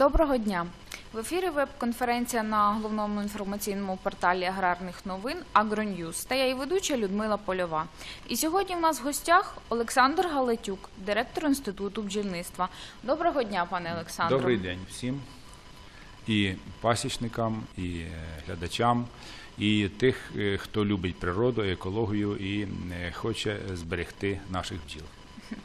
Доброго дня. В ефірі веб-конференція на головному інформаційному порталі аграрних новин «Агроньюз» та я її ведуча Людмила Польова. І сьогодні в нас в гостях Олександр Галатюк, директор Інституту бджільництва. Доброго дня, пане Олександре. Добрий день всім і пасічникам, і е, глядачам, і тих, е, хто любить природу, екологію і е, хоче зберегти наших бджіл.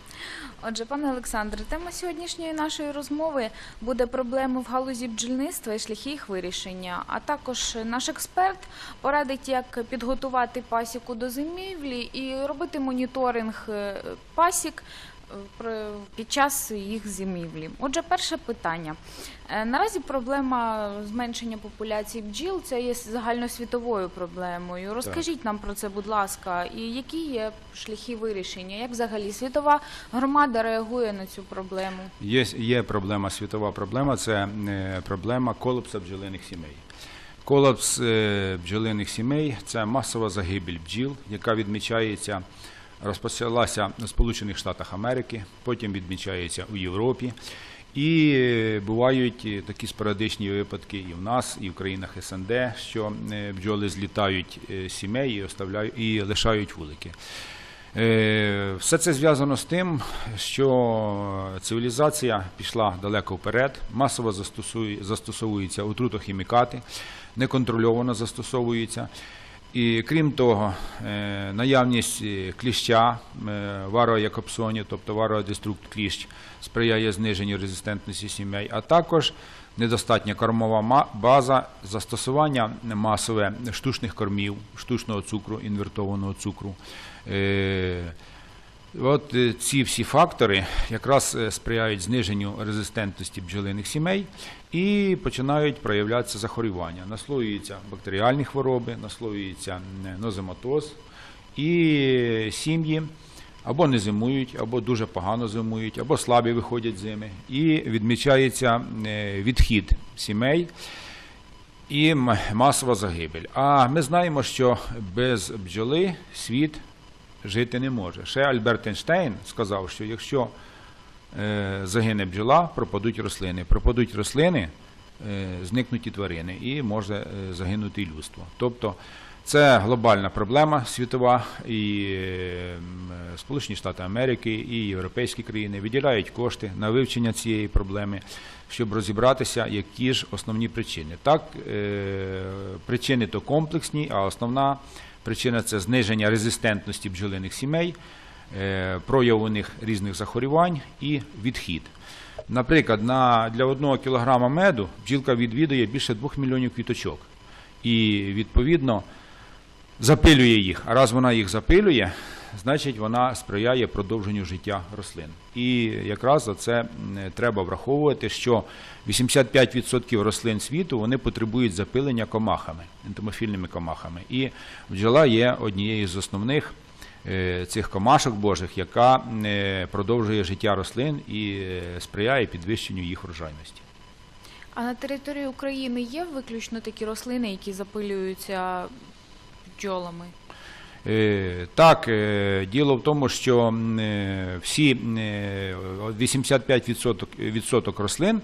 Отже, пане Олександре, тема сьогоднішньої нашої розмови буде проблеми в галузі бджільництва і шляхи їх вирішення. А також наш експерт порадить, як підготувати пасіку до зимівлі і робити моніторинг е, пасік під час їх зимівлі. Отже, перше питання. Е, Наразі проблема зменшення популяції бджіл це є загальносвітовою проблемою. Розкажіть нам про це, будь ласка, і які є шляхи вирішення? Як взагалі світова громада реагує на цю проблему? Є, є проблема, світова проблема це е, проблема колапсу бджолиних сімей. Колапс е, бджолиних сімей це масова загибель бджіл, яка відмічається, розпочалася в Сполучених Штатах Америки, потім відмічається у Європі. І е, бувають е, такі спорадичні випадки і в нас, і в країнах СНД, що е, бджоли злітають е, з сімей і, оставляють, і лишають вулики. Е, Все це зв'язано з тим, що цивілізація пішла далеко вперед, масово застосує- застосовуються отрутохімікати, неконтрольовано застосовуються. І крім того, е, наявність е, кліща е, вароякопсоні, тобто вароадеструкт кліщ, сприяє зниженню резистентності сімей, а також недостатня кормова база, застосування масове штучних кормів, штучного цукру, інвертованого цукру. Е, От е, ці всі фактори якраз е, сприяють зниженню резистентності бджолиних сімей і починають проявлятися захворювання. Наслоюються бактеріальні хвороби, наслоюється нозематоз, і сім'ї або не зимують, або дуже погано зимують, або слабі виходять зими. І відмічається е, відхід сімей і масова загибель. А ми знаємо, що без бджоли світ жити не може. Ще Альберт Ейнштейн сказав, що якщо е, загине бджола, пропадуть рослини. Пропадуть рослини, е, зникнуть і тварини, і може е, загинути і людство. Тобто це глобальна проблема світова, і е, Сполучені Штати Америки, і європейські країни виділяють кошти на вивчення цієї проблеми, щоб розібратися, які ж основні причини. Так, причини то комплексні, а основна причина це зниження резистентності бджолиних сімей, е, прояв у них різних захворювань і відхід. Наприклад, на, для одного кілограма меду бджілка відвідує більше 2 мільйонів квіточок. І відповідно запилює їх. А раз вона їх запилює, значить вона сприяє продовженню життя рослин. І якраз за це треба враховувати, що 85% рослин світу вони потребують запилення комахами, ентомофільними комахами. І бджола є однією з основних е, цих комашок божих, яка е, продовжує життя рослин і е, сприяє підвищенню їх врожайності. А на території України є виключно такі рослини, які запилюються бджолами? Е, Так, е, діло в тому, що е, всі е, 85% відсоток рослин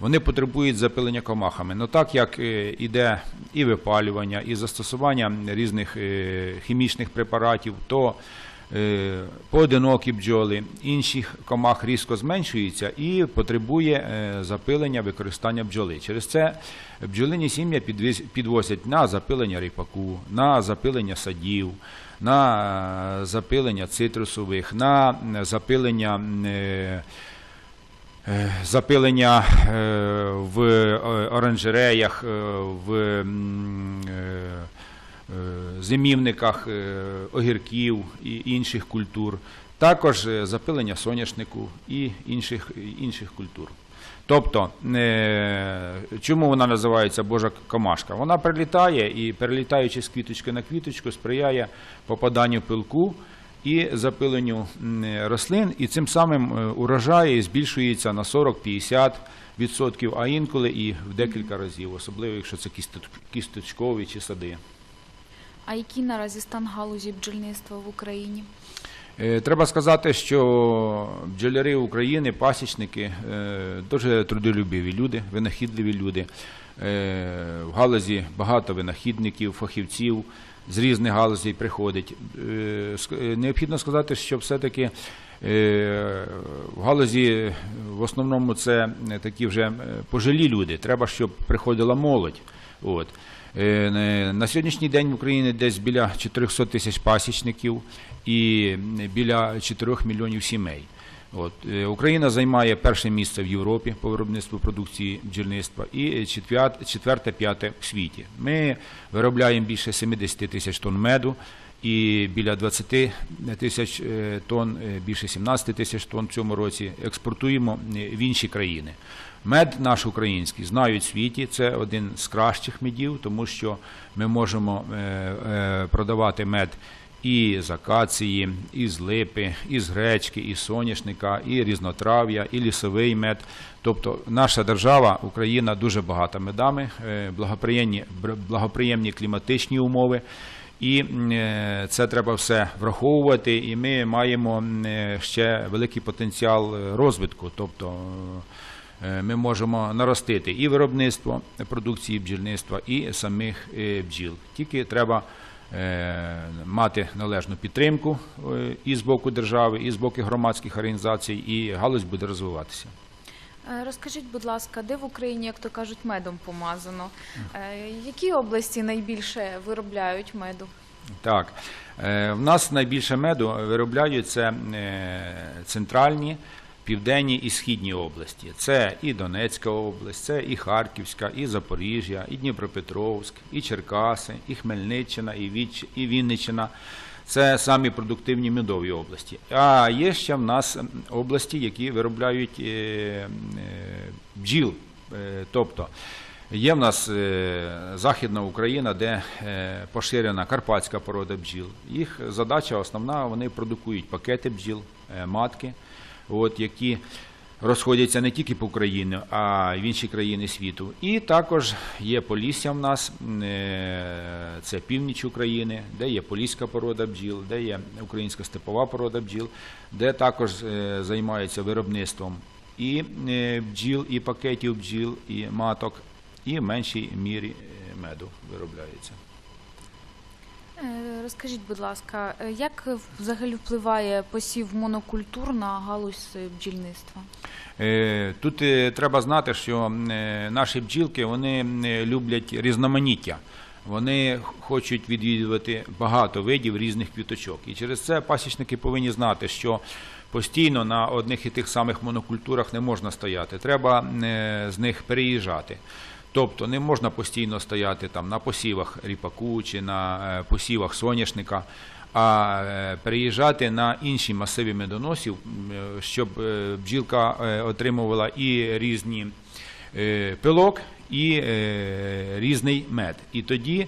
вони потребують запилення комахами. Ну так як іде і випалювання, і застосування різних хімічних препаратів, то поодинокі бджоли інших комах різко зменшуються і потребує запилення використання бджоли. Через це бджолині сім'я підвозять на запилення ріпаку, на запилення садів, на е, запилення цитрусових, на запилення. Запилення в оранжереях, в зимівниках огірків і інших культур, також е, запилення соняшнику і інших, інших культур. Тобто, е, чому вона називається Божа комашка? Вона прилітає і, перелітаючи з квіточки на квіточку, сприяє попаданню пилку і запиленню рослин, і цим самим е, урожай збільшується на 40-50%, а інколи і в декілька разів, особливо якщо це кісточ- кісточкові чи сади. А який наразі стан галузі бджільництва в Україні? Е, Треба сказати, що бджоляри України, пасічники е, дуже трудолюбиві люди, винахідливі люди. Е, В галузі багато винахідників, фахівців з різних галузей приходить. Необхідно сказати, що все-таки в галузі в основному це такі вже пожилі люди. Треба, щоб приходила молодь. От. На сьогоднішній день в Україні десь біля 400 тисяч пасічників і біля 4 мільйонів сімей. От. е, Україна займає перше місце в Європі по виробництву продукції бджільництва і четверте-п'яте в світі. Ми виробляємо більше 70 тисяч тонн меду і біля 20 тисяч е, тонн, е, більше 17 тисяч тонн в цьому році експортуємо в інші країни. Мед наш український знають в світі. Це один з кращих медів, тому що ми можемо продавати мед і з акації, і з липи, і з гречки, і соняшника, і різнотрав'я, і лісовий мед. Тобто наша держава, Україна, дуже багата медами, е, благоприємні, благоприємні кліматичні умови. І е, це треба все враховувати, і ми маємо е, ще великий потенціал розвитку. Тобто ми можемо наростити і виробництво продукції бджільництва, і самих бджіл. Тільки треба мати належну підтримку е, і з боку держави, і з боку громадських організацій, і галузь буде розвиватися. Е, Розкажіть, будь ласка, де в Україні, як то кажуть, медом помазано? Е, Які області найбільше виробляють меду? Так, е, в нас найбільше меду виробляють це е, центральні, південні і східні області. Це і Донецька область, це і Харківська, і Запоріжжя, і Дніпропетровськ, і Черкаси, і Хмельниччина, і, Віч, і Вінниччина. Це самі продуктивні медові області. А є ще в нас області, які виробляють е, е, бджіл. Е, тобто Є в нас Західна Україна, де поширена карпатська порода бджіл. Їх задача основна, вони продукують пакети бджіл, матки, от, які розходяться не тільки по Україні, а й в інші країни світу. І також є Полісся в нас, е, це північ України, де є поліська порода бджіл, де є українська степова порода бджіл, де також е, займаються виробництвом і е, бджіл, і пакетів бджіл, і маток, і в меншій мірі меду виробляється. Е, Розкажіть, будь ласка, е, як взагалі впливає посів монокультур на галузь е, бджільництва? Тут треба знати, що наші бджілки вони люблять різноманіття. Вони хочуть відвідувати багато видів різних квіточок. І через це пасічники повинні знати, що постійно на одних і тих самих монокультурах не можна стояти. Треба з них переїжджати. Тобто не можна постійно стояти там на посівах ріпаку чи на е, посівах соняшника, а е, переїжджати на інші масиви медоносів, е, щоб бджілка отримувала і різні пилок, і різний мед. І тоді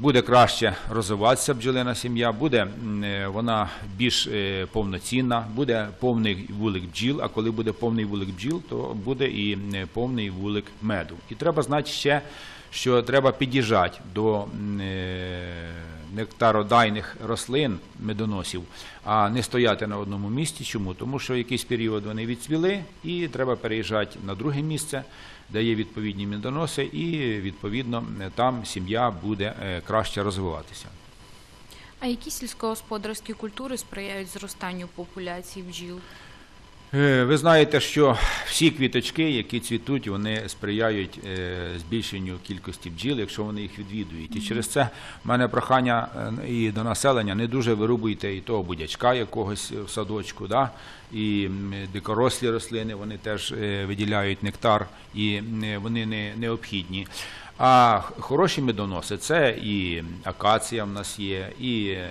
буде краще розвиватися бджолина сім'я, буде е, вона більш е, повноцінна, буде повний вулик бджіл, а коли буде повний вулик бджіл, то буде і е, повний вулик меду. І треба знати ще, що треба під'їжджати до е, нектародайних рослин, медоносів, а не стояти на одному місці. Чому? Тому що якийсь період вони відцвіли, і треба переїжджати на друге місце, де є відповідні медоноси, і відповідно там сім'я буде е, краще розвиватися. А які сільськогосподарські культури сприяють зростанню популяції бджіл? Е, Ви знаєте, що всі квіточки, які цвітуть, вони сприяють е, збільшенню кількості бджіл, якщо вони їх відвідують. І через це в мене прохання е, і до населення не дуже вирубуйте і того будячка якогось в садочку, да? і дикорослі рослини вони теж виділяють нектар, і вони не необхідні. А хороші медоноси це і акація в нас є, і е,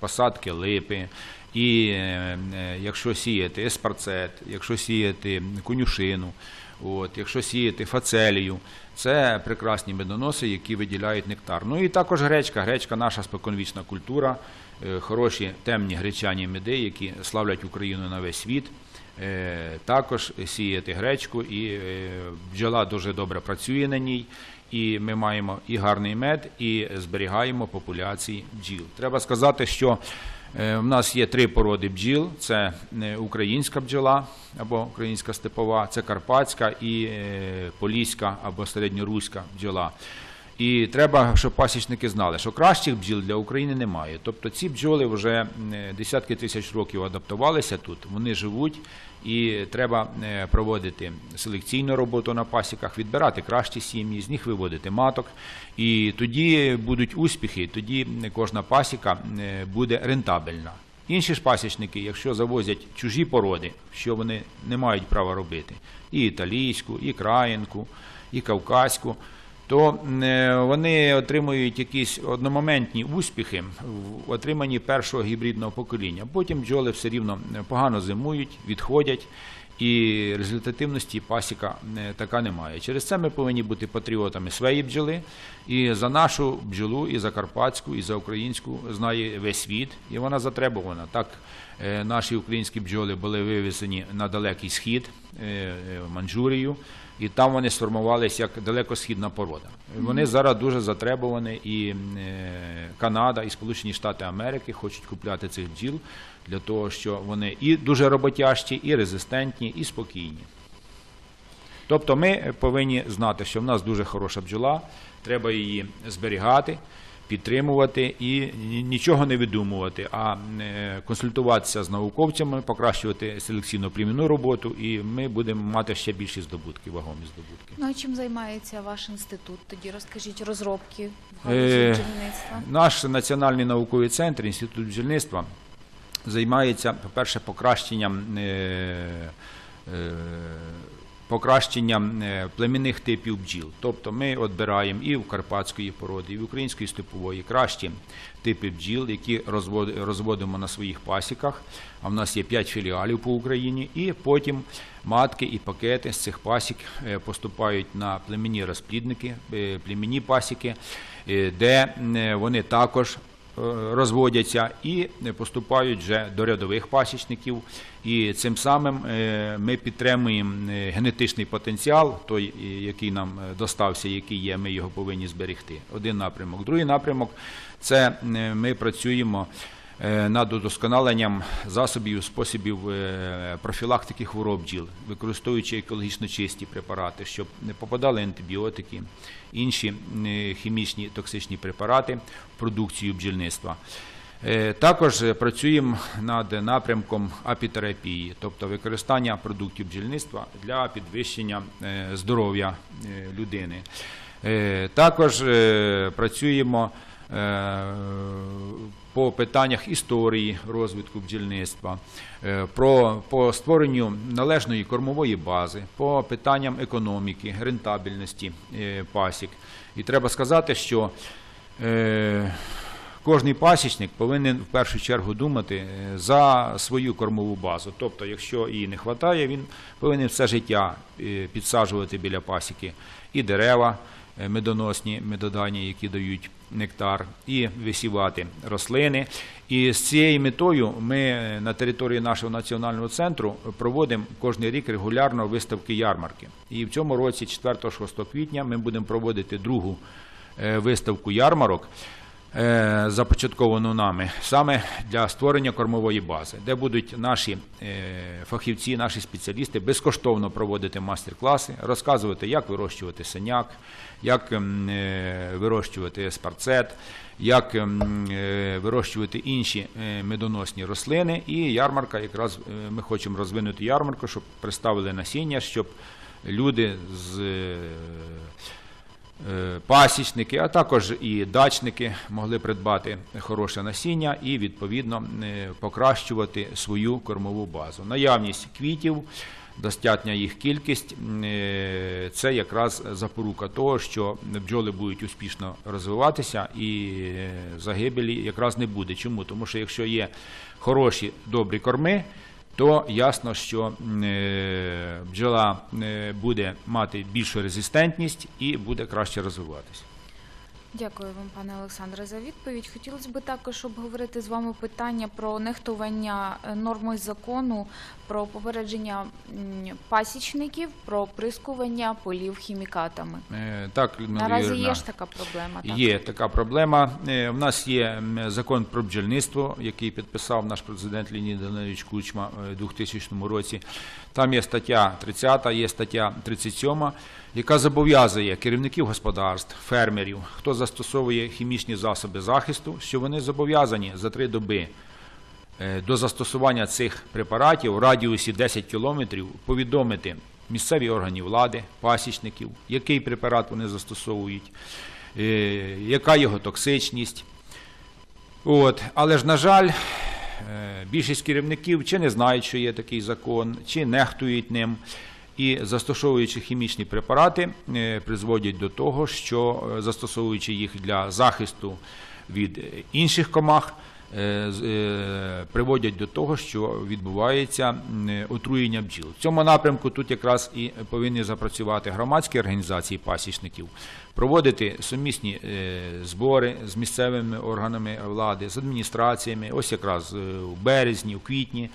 посадки липи, і е, е, якщо сіяти еспарцет, якщо сіяти конюшину, от, якщо сіяти фацелію, це прекрасні медоноси, які виділяють нектар. Ну і також гречка. Гречка наша споконвічна культура, хороші темні гречані меди, які славлять Україну на весь світ. Також сіяти гречку, і бджола дуже добре працює на ній. І ми маємо і гарний мед, і зберігаємо популяції бджіл. Треба сказати, що в нас є три породи бджіл: це е, українська бджола або українська степова, це карпатська і е, поліська або середньоруська бджола. І треба, щоб пасічники знали, що кращих бджіл для України немає. Тобто ці бджоли вже е, десятки тисяч років адаптувалися тут, вони живуть, і треба е, проводити селекційну роботу на пасіках, відбирати кращі сім'ї, з них виводити маток. І тоді будуть успіхи, тоді кожна пасіка е, буде рентабельна. Інші ж пасічники, якщо завозять чужі породи, що вони не мають права робити, і італійську, і країнку, і кавказьку, то е, вони отримують якісь одномоментні успіхи в отриманні першого гібридного покоління. Потім бджоли все рівно погано зимують, відходять. І результативності пасіка така немає. Через це ми повинні бути патріотами своєї бджоли. І за нашу бджолу, і за карпатську, і за українську знає весь світ, і вона затребувана. Так наші українські бджоли були вивезені на далекий схід, е, е, Манчжурію, і там вони сформувалися як далекосхідна порода. Вони зараз дуже затребувані, і е, Канада, і Сполучені Штати Америки хочуть купляти цих бджіл для того, що вони і дуже роботящі, і резистентні, і спокійні. Тобто ми повинні знати, що в нас дуже хороша бджола, треба її зберігати, підтримувати і нічого не видумувати, а е, консультуватися з науковцями, покращувати селекційно-племінну роботу, і ми будемо мати ще більші здобутки, вагомі здобутки. Ну а чим займається ваш інститут? Тоді розкажіть розробки в галузі Е, бджільництва. Наш національний науковий центр, інститут бджільництва, займається, по-перше, покращенням, е, покращенням е, племінних типів бджіл. Тобто ми відбираємо і в карпатської породи, і в української степової кращі типи бджіл, які розвод- розводимо на своїх пасіках. А в нас є 5 філіалів по Україні, і потім матки і пакети з цих пасік е, поступають на племінні розплідники, е, племінні пасіки, де вони також розводяться і поступають вже до рядових пасічників. І цим самим е, ми підтримуємо е, генетичний потенціал, той, е, який нам е, достався, який є, ми його повинні зберегти. Один напрямок. Другий напрямок це е, ми працюємо е, над удосконаленням засобів, способів е, профілактики хвороб бджіл, використовуючи екологічно чисті препарати, щоб не попадали антибіотики, інші е, хімічні токсичні препарати в продукцію бджільництва. Е, Також е, працюємо над напрямком апітерапії, тобто використання продуктів бджільництва для підвищення е, здоров'я е, людини. Е, Також е, працюємо е, по питаннях історії розвитку бджільництва, е, про, по створенню належної кормової бази, по питанням економіки, рентабельності е, пасік. І треба сказати, що е, Кожний пасічник повинен в першу чергу думати за свою кормову базу. Тобто, якщо її не вистачає, він повинен все життя підсаджувати біля пасіки і дерева медоносні, медодані, які дають нектар, і висівати рослини. І з цією метою ми е, на території нашого національного центру проводимо кожен рік регулярно виставки ярмарки. І в цьому році, 4-6 квітня, ми будемо проводити другу е, виставку ярмарок е, започатковану нами саме для створення кормової бази, де будуть наші е, фахівці, наші спеціалісти безкоштовно проводити мастер-класи, розказувати, як вирощувати синяк, як ем, е, вирощувати спарцет, як ем, е, вирощувати інші е, медоносні рослини. І ярмарка, якраз е, ми хочемо розвинути ярмарку, щоб представили насіння, щоб люди з. Е, пасічники, а також і дачники могли придбати хороше насіння і відповідно е, покращувати свою кормову базу. Наявність квітів, достатня їх кількість е, це якраз запорука того, що бджоли будуть успішно розвиватися і загибелі якраз не буде. Чому? Тому що якщо є хороші добрі корми, то ясно, що е, бджола е, буде мати більшу резистентність і буде краще розвиватися. Дякую вам, пане Олександре, за відповідь. Хотілося б також обговорити з вами питання про нехтування е, норми закону про попередження пасічників про прискування полів хімікатами. Е, Так, Людмила Наразі Юріївна, є ж така проблема. Так? Є така проблема. Е, В нас є закон про бджільництво, який підписав наш президент Леонід Данилович Кучма е, у 2000 році. Там є стаття 30, є стаття 37, яка зобов'язує керівників господарств, фермерів, хто застосовує хімічні засоби захисту, що вони зобов'язані за три доби е, до застосування цих препаратів у радіусі 10 кілометрів повідомити місцеві органи влади, пасічників, який препарат вони застосовують, е, яка його токсичність. От. Але ж, на жаль, е, більшість керівників чи не знають, що є такий закон, чи нехтують ним. І застосовуючи хімічні препарати, е, призводять до того, що е, застосовуючи їх для захисту від е, інших комах, приводять до того, що відбувається отруєння бджіл. В цьому напрямку тут якраз і повинні запрацювати громадські організації пасічників, проводити сумісні збори з місцевими органами влади, з адміністраціями, ось якраз у березні, у квітні.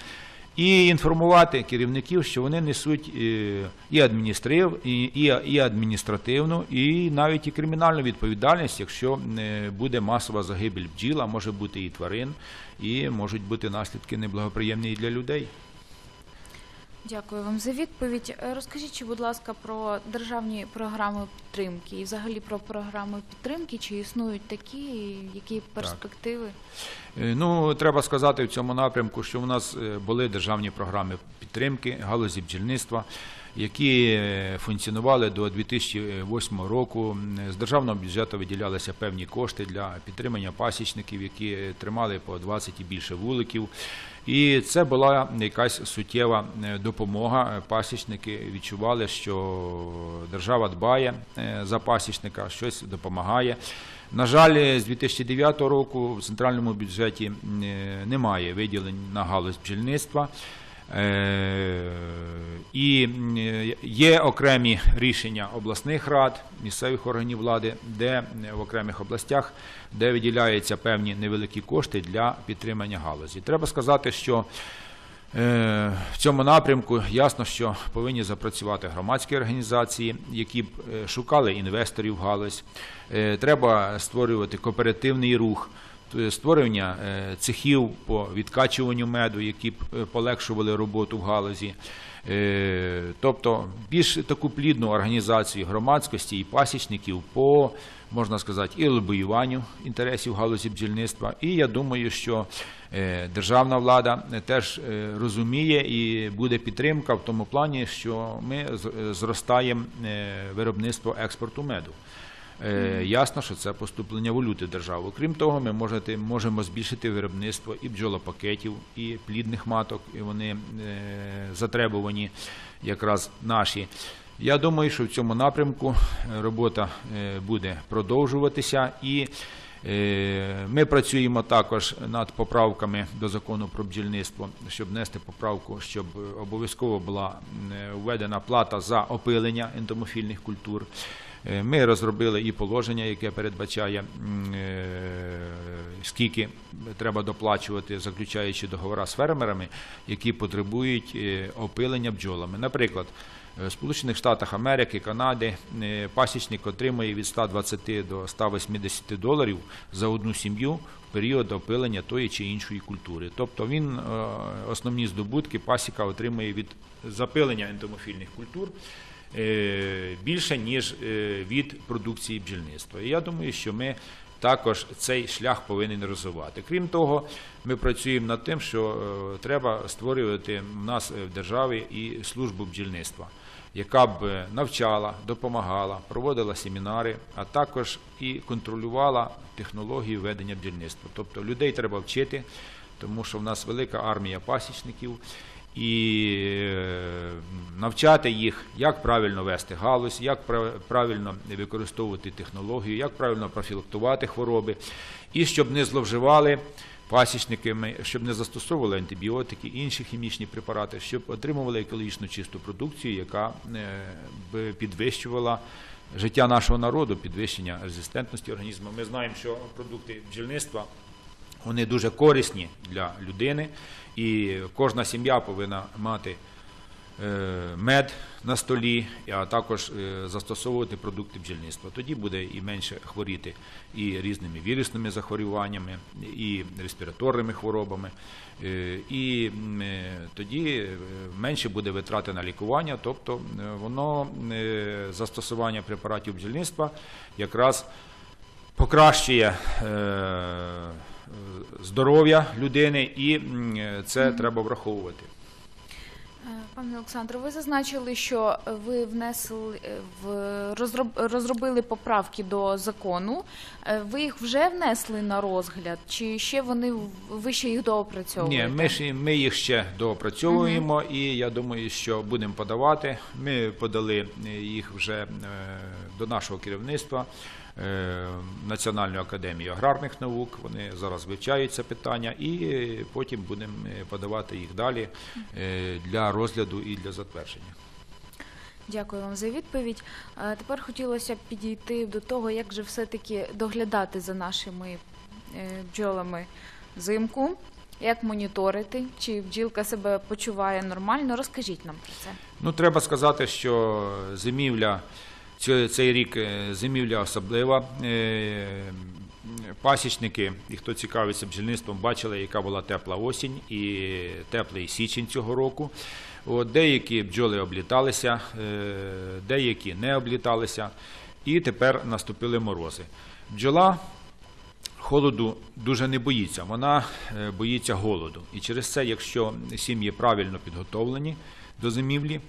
І інформувати керівників, що вони несуть е, і адміністрив, і, адміністративну, і навіть і кримінальну відповідальність, якщо е, буде масова загибель бджіла, може бути і тварин, і можуть бути наслідки неблагоприємні для людей. Дякую вам за відповідь. Е, Розкажіть, чи, будь ласка, про державні програми підтримки і взагалі про програми підтримки, чи існують такі, і які перспективи? Так. Ну, треба сказати в цьому напрямку, що в нас е, були державні програми підтримки галузі бджільництва, які е, функціонували до 2008 року. З державного бюджету виділялися певні кошти для підтримання пасічників, які тримали по 20 і більше вуликів. І це була якась суттєва е, допомога. Пасічники відчували, що держава дбає е, за пасічника, щось допомагає. На жаль, з 2009 року в центральному бюджеті немає виділень на галузь бджільництва. Е, І е, є окремі рішення обласних рад, місцевих органів влади, де е, в окремих областях, де виділяються певні невеликі кошти для підтримання галузі. Треба сказати, що В цьому напрямку ясно, що повинні запрацювати громадські організації, які б шукали інвесторів в галузь. Треба створювати кооперативний рух, створення е, цехів по відкачуванню меду, які б е, полегшували роботу в галузі. Е, Тобто більш таку плідну організацію громадськості і пасічників по, можна сказати, і лобіюванню інтересів галузі бджільництва. І я думаю, що е, державна влада е, теж е, розуміє і буде підтримка в тому плані, що ми е, зростаємо е, виробництво експорту меду. Е, Ясно, що це поступлення валюти в державу. Крім того, ми можемо збільшити виробництво і бджолопакетів, і плідних маток, і вони е, затребувані якраз наші. Я думаю, що в цьому напрямку е, робота буде продовжуватися і ми працюємо також над поправками до закону про бджільництво, щоб внести поправку, щоб обов'язково була введена плата за опилення ентомофільних культур. Е, Ми розробили і положення, яке передбачає, е, скільки треба доплачувати, заключаючи договори з фермерами, які потребують е, опилення бджолами. Наприклад, в Сполучених Штатах Америки, Канади пасічник отримує від 120 до 180 доларів за одну сім'ю в період опилення тої чи іншої культури. Тобто він основні здобутки пасіка отримує від запилення ентомофільних культур більше, ніж е, від продукції бджільництва. І я думаю, що ми також цей шлях повинен розвивати. Крім того, ми працюємо над тим, що е, треба створювати в нас е, в державі і службу бджільництва, яка б е, навчала, допомагала, проводила семінари, а також і контролювала технології ведення бджільництва. Тобто людей треба вчити, тому що в нас велика армія пасічників і е, навчати їх, як правильно вести галузь, як прав- правильно використовувати технологію, як правильно профілактувати хвороби, і щоб не зловживали пасічниками, щоб не застосовували антибіотики, інші хімічні препарати, щоб отримували екологічно чисту продукцію, яка е, б підвищувала життя нашого народу, підвищення резистентності організму. Ми знаємо, що продукти бджільництва вони дуже корисні для людини, і кожна сім'я повинна мати е, мед на столі, а також е, застосовувати продукти бджільництва. Тоді буде і менше хворіти і різними вірусними захворюваннями, і респіраторними хворобами, е, і тоді менше буде витрати на лікування, тобто воно застосування препаратів бджільництва якраз покращує здоров'я людини, і е, це треба враховувати. Е, Пане Олександре, ви зазначили, що ви внесли е, в розробили поправки до закону. Е, Ви їх вже внесли на розгляд, чи ще вони ви ще їх доопрацьовуєте? Ні, ми, ж, ми їх ще доопрацьовуємо, і я думаю, що будемо подавати. Ми подали е, їх вже е, до нашого керівництва. Е, Національної академії аграрних наук, вони зараз вивчають це питання, і е, потім будемо е, подавати їх далі для розгляду і для затвердження. Дякую вам за відповідь. Тепер хотілося б підійти до того, як же все-таки доглядати за нашими бджолами взимку, як моніторити, чи бджілка себе почуває нормально. Розкажіть нам про це. Ну, треба сказати, що зимівля цей, рік е, зимівля особлива. Е, Пасічники, і хто цікавиться бджільництвом, бачили, яка була тепла осінь і теплий січень цього року. От, деякі бджоли обліталися, е, деякі не обліталися, і тепер наступили морози. Бджола холоду дуже не боїться, вона боїться голоду. І через це, якщо сім'ї правильно підготовлені до зимівлі,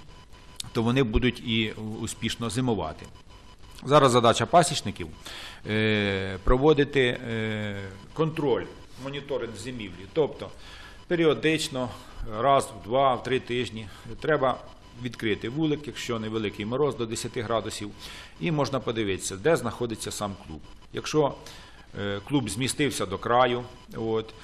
то вони будуть і успішно зимувати. Зараз задача пасічників е, проводити е, контроль, моніторинг зимівлі. Тобто періодично, раз, в два, в три тижні треба відкрити вулик, якщо невеликий мороз до 10 градусів, і можна подивитися, де знаходиться сам клуб. Якщо е, клуб змістився до краю, от,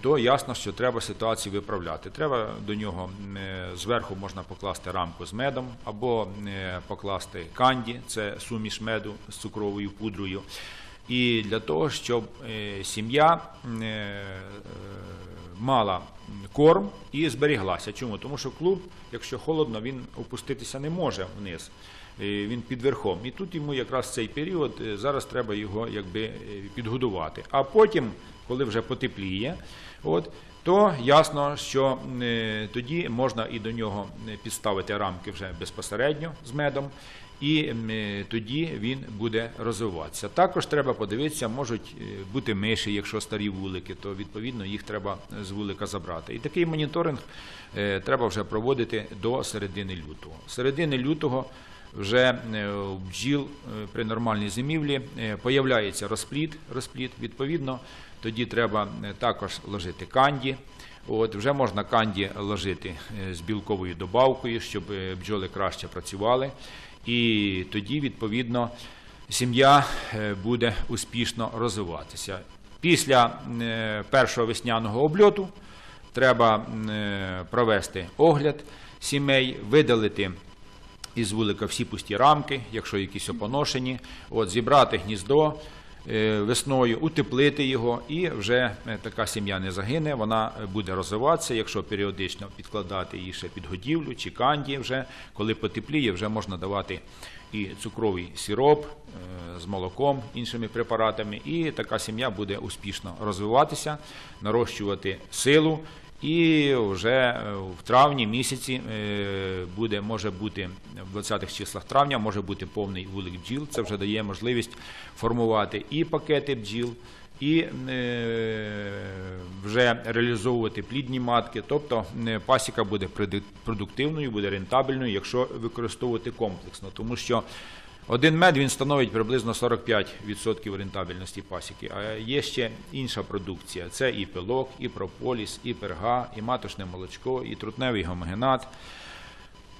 то ясно, що треба ситуацію виправляти. Треба до нього е, зверху можна покласти рамку з медом або е, покласти канді, це суміш меду з цукровою пудрою. І для того, щоб е, сім'я е, мала корм і зберіглася. Чому? Тому що клуб, якщо холодно, він опуститися не може вниз. Він під верхом. І тут йому якраз цей період е, зараз треба його якби е, підгодувати. А потім, коли вже потепліє, от, то ясно, що е, тоді можна і до нього підставити рамки вже безпосередньо з медом, і тоді він буде розвиватися. Також треба подивитися, можуть бути миші, якщо старі вулики, то відповідно їх треба з вулика забрати. І такий моніторинг треба вже проводити до середини лютого. Середини лютого вже е, бджіл е, при нормальній зимівлі е, появляється розплід, розплід. Відповідно, тоді треба також ложити канді. От, вже можна канді ложити з білковою добавкою, щоб бджоли краще працювали. І тоді, відповідно, сім'я буде успішно розвиватися. Після першого весняного обльоту треба провести огляд сімей, видалити із вулика всі пусті рамки, якщо якісь опоношені, от, зібрати гніздо е, весною, утеплити його, і вже е, така сім'я не загине, вона е, буде розвиватися, якщо періодично підкладати її ще під годівлю чи канді, вже, коли потепліє, вже можна давати і цукровий сироп з молоком, іншими препаратами, і така сім'я буде успішно розвиватися, нарощувати силу. І вже е, в травні місяці е, буде, може бути в 20-х числах травня може бути повний вулик бджіл. Це вже дає можливість формувати і пакети бджіл, і е, вже реалізовувати плідні матки. Тобто пасіка буде продуктивною, буде рентабельною, якщо використовувати комплексно, тому що один мед він становить приблизно 45% рентабельності пасіки. А є ще інша продукція: це і пилок, і прополіс, і перга, і маточне молочко, і трутневий гомогенат.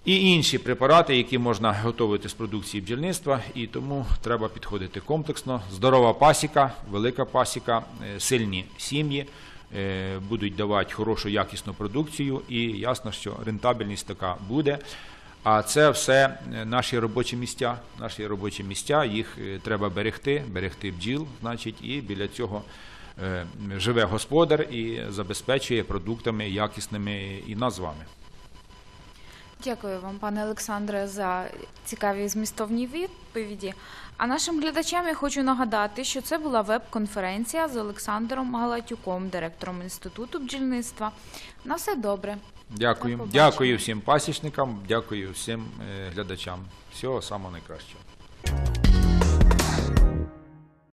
І інші препарати, які можна готувати з продукції бджільництва, і тому треба підходити комплексно. Здорова пасіка, велика пасіка, е, сильні сім'ї е, будуть давати хорошу якісну продукцію, і ясно, що рентабельність така буде. А це все е, наші робочі місця. Наші робочі місця, їх е, треба берегти, берегти бджіл, значить, і біля цього е, живе господар і забезпечує продуктами якісними і нас з вами. Дякую вам, пане Олександре, за цікаві змістовні відповіді. А нашим глядачам я хочу нагадати, що це була веб-конференція з Олександром Галатюком, директором інституту бджільництва. На все добре. Дякую. До. Дякую всім пасічникам, дякую всім е, глядачам. Всього самого найкращого.